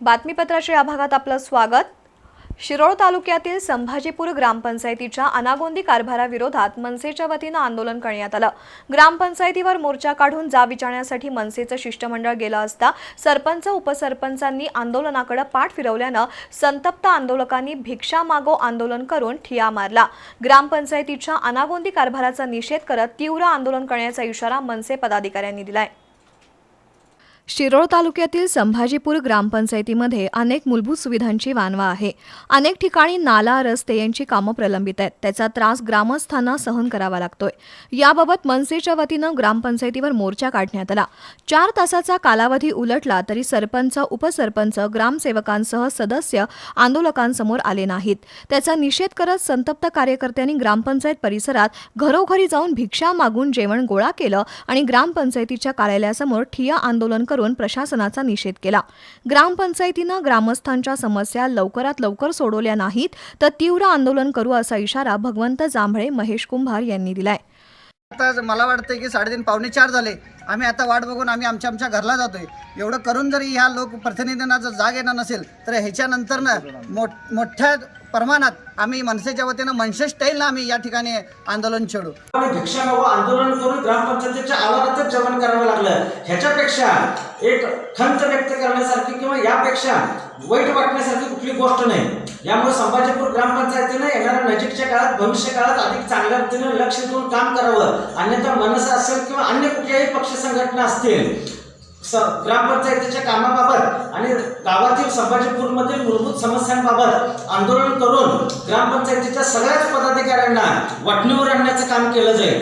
बातमीपत्राच्या या भागात आपलं स्वागत. शिरोळ तालुक्यातील संभाजीपूर ग्रामपंचायतीच्या अनागोंदी कारभाराविरोधात मनसेच्या वतीनं आंदोलन करण्यात आलं. ग्रामपंचायतीवर मोर्चा काढून जा विचारण्यासाठी मनसेचं शिष्टमंडळ गेलं असता सरपंच उपसरपंचांनी आंदोलनाकडे पाठ फिरवल्यानं संतप्त आंदोलकांनी भिक्षा मागो आंदोलन करून ठिया मारला. ग्रामपंचायतीच्या अनागोंदी कारभाराचा निषेध करत तीव्र आंदोलन करण्याचा इशारा मनसे पदाधिकाऱ्यांनी दिलाय. शिरोळ तालुक्यातील संभाजीपूर ग्रामपंचायतीमध्ये अनेक मूलभूत सुविधांची वानवा आहे. अनेक ठिकाणी नाला रस्ते यांची कामं प्रलंबित आहेत. त्याचा त्रास ग्रामस्थांना सहन करावा लागतोय. याबाबत मनसेच्या वतीनं ग्रामपंचायतीवर मोर्चा काढण्यात आला. चार तासाचा कालावधी उलटला तरी सरपंच उपसरपंच ग्रामसेवकांसह सदस्य आंदोलकांसमोर आले नाहीत. त्याचा निषेध करत संतप्त कार्यकर्त्यांनी ग्रामपंचायत परिसरात घरोघरी जाऊन भिक्षा मागून जेवण गोळा केलं आणि ग्रामपंचायतीच्या कार्यालयासमोर ठिया आंदोलन करून प्रशासनाचा निषेध केला. ग्रामपंचायतीनं ग्रामस्थांच्या समस्या लवकरात लवकर सोडवल्या नाहीत तर तीव्र आंदोलन करू असा इशारा भगवंत जांभळे महेश कुंभार यांनी दिलाय. आता मला वाटतं की साडेतीन पावणे चार झाले. आम्ही आता वाट बघून आम्ही आमच्या आमच्या घरला जातोय. एवढं करून जरी ह्या लोकप्रतिनिधींना जर जाग येणार नसेल तर ह्याच्यानंतरनं मोठ मोठ्या प्रमाणात आम्ही मनसेच्या वतीनं मनसे स्टाईलनं आम्ही या ठिकाणी आंदोलन छेडू. भिक्षा मागो आंदोलन करून ग्रामपंचायतीच्या आवारातच जेवण करावं लागलं. ह्याच्यापेक्षा एक खंत व्यक्त करण्यासारखी किंवा यापेक्षा वाईट वाटण्यासारखी कुठली गोष्ट नाही. यामुळे संभाजीपूर ग्रामपंचायतीनं येणाऱ्या नजीकच्या काळात भविष्य काळात अधिक चांगल्या रीतीने लक्ष देऊन काम करावं. अन्यथा मनसा असेल किंवा अन्य कुठल्याही पक्ष संघटना असतील स ग्रामपंचायतीच्या कामाबाबत आणि गावातील संभाजीपूरमधील मूलभूत समस्यांबाबत आंदोलन करून ग्रामपंचायतीच्या सगळ्याच पदाधिकाऱ्यांना वाटणीवर आणण्याचं काम केलं जाईल.